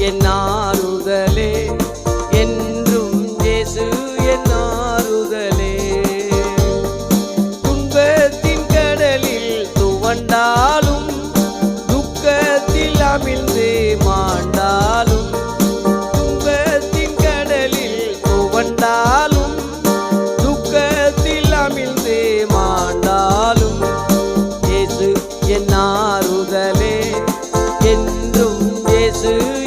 என்னாரும் You.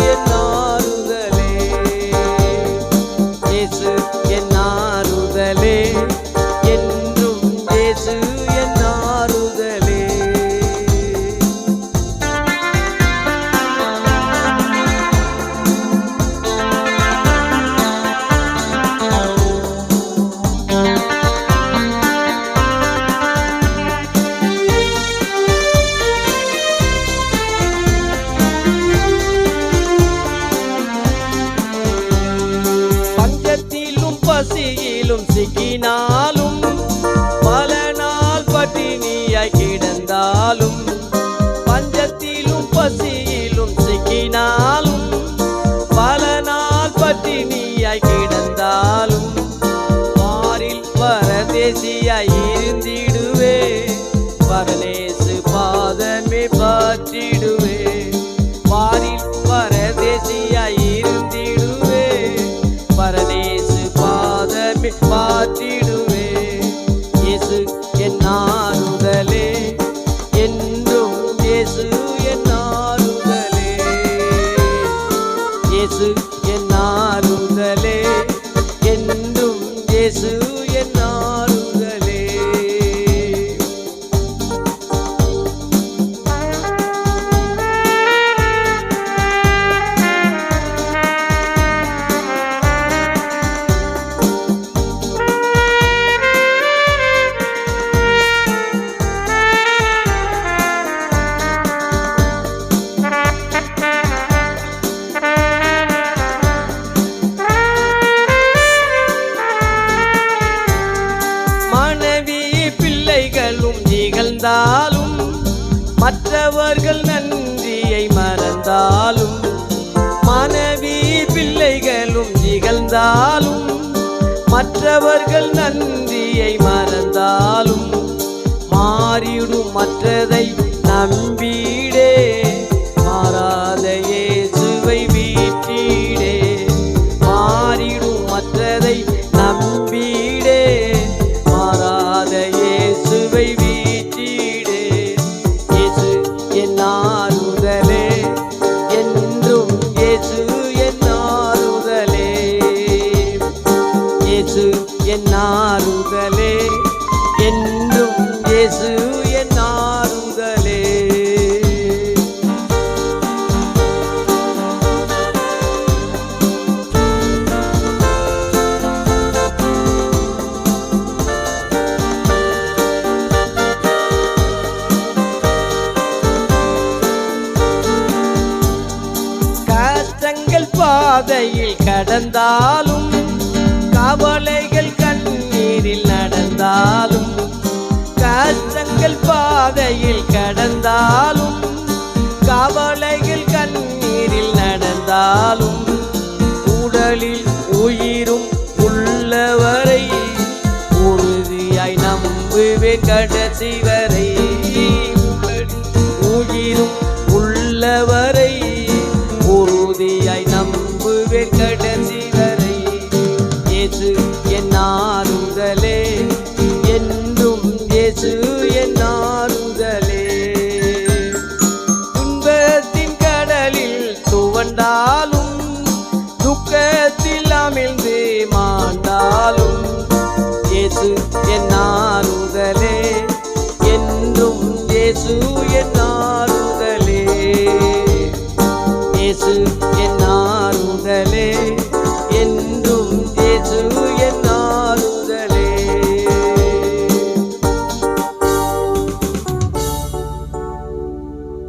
মিলনছে কিনা மற்றவர்கள் நன்றியை மறந்தாலும் மனைவி பிள்ளைகளும் இகழ்ந்தாலும் மற்றவர்கள் நன்றியை மறந்தாலும் மாறிடும் மற்றதை நம்பி என்னாருதலே? என்றும் இயேசு என்னாருதலே? கஷ்டங்கள் பாதையில் கடந்தாலும் கவலையில் கடந்தாலும் கவலையில் கண்ணீரில் நடந்தாலும் உடலில் உயிரும் உள்ளவரை உறுதியாய் நம்புவே கடைசி வரை. உயிரும் உள்ளவரை